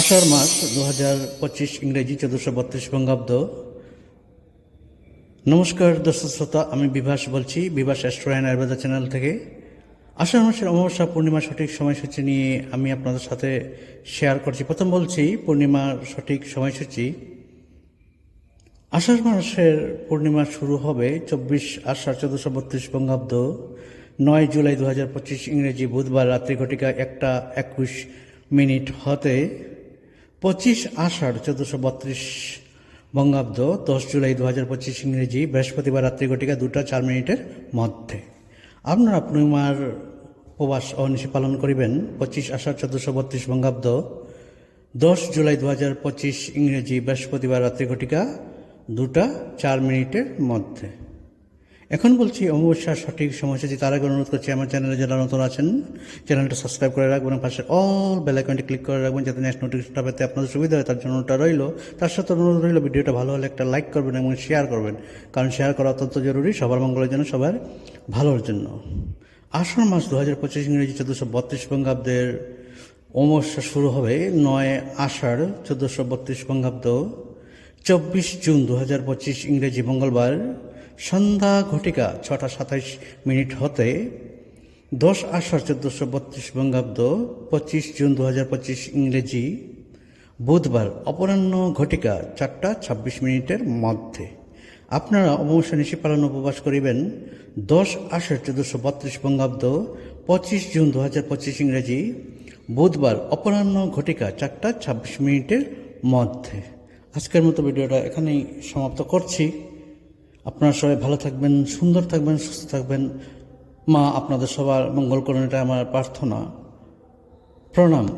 আষাঢ় মাস দু হাজার পঁচিশ ইংরেজি চোদ্দশো বত্রিশ বঙ্গাব্দ। নমস্কার দর্শক শ্রোতা, আমি বিভাস বলছি, বিভাস অ্যাস্ট্রোয়ান আয়ুর্বেদা চ্যানেল থেকে। আষাঢ় মাসের অমাবস্যা, পূর্ণিমা সঠিক সময়সূচি নিয়ে আমি আপনাদের সাথে শেয়ার করছি। প্রথম বলছি পূর্ণিমার সঠিক সময়সূচি। আষাঢ় মাসের পূর্ণিমা শুরু হবে চব্বিশ আষাঢ় চোদ্দশো বত্রিশ বঙ্গাব্দ। নয় জুলাই দু হাজার পঁচিশ ইংরেজি বুধবার রাত্রি ঘটিকা একটা একুশ মিনিট হতে। পঁচিশ আষাঢ় চোদ্দশো বত্রিশ বঙ্গাব্দ, দশ জুলাই দু হাজার পঁচিশ ইংরেজি, বৃহস্পতিবার রাত্রি ঘটিকা দুটা চার মিনিটের মধ্যে। আপনারা পূর্ণিমার উপবাস অনিশি পালন করিবেন। পঁচিশ আষাঢ় চোদ্দশো বত্রিশ বঙ্গাব্দ, দশ জুলাই দু হাজার পঁচিশ ইংরেজি, বৃহস্পতিবার রাত্রি ঘটিকা দুটা চার মিনিটের মধ্যে। এখন বলছি অমাবস্যার সঠিক সময়সূচি তার আগে অনুরোধ করছি আমার চ্যানেলে যারা নতুন আছেন, চ্যানেলটা সাবস্ক্রাইব করে রাখবেন, পাশে অল বেল আইকনটি ক্লিক করে রাখবেন, যাতে নেক্সট নোটিফিকেশনটা পেতে আপনাদের সুবিধা হয়, তার জন্য ওটা রইল। তার সাথে অনুরোধ রইল, ভিডিওটা ভালো হলে একটা লাইক করবেন এবং শেয়ার করবেন। কারণ শেয়ার করা অত্যন্ত জরুরি, সবার মঙ্গলের জন্য, সবার ভালোর জন্য। আষাঢ় মাস দু হাজার পঁচিশ ইংরেজি চোদ্দোশো বত্রিশ বঙ্গাব্দের অমাবস্যা শুরু হবে নয় আষাঢ় চোদ্দোশো বত্রিশ বঙ্গাব্দ, চব্বিশ জুন দু হাজার পঁচিশ ইংরেজি মঙ্গলবার। সন্ধ্যা ঘটিকা ছটা সাতাইশ মিনিট হতে দশ আষাঢ় চোদ্দোশো বত্রিশ বঙ্গাব্দ পঁচিশ জুন দু হাজার পঁচিশ ইংরেজি বুধবার অপরাহ্ন ঘটিকা চারটা ছাব্বিশ মিনিটের মধ্যে। আপনারা অমাবস্যা নিশি পালন উপবাস করিবেন। দশ আষাঢ় চোদ্দোশো বত্রিশ বঙ্গাব্দ পঁচিশ জুন দু হাজার পঁচিশ ইংরেজি বুধবার অপরাহ্ন ঘটিকা চারটা ছাব্বিশ মিনিটের মধ্যে। আজকের মতো ভিডিওটা এখানেই সমাপ্ত করছি। আপনারা সবাই ভালো থাকবেন, সুন্দর থাকবেন, সুস্থ থাকবেন। মা, আপনাদের সবার মঙ্গল করেন এটা আমার প্রার্থনা। প্রণাম।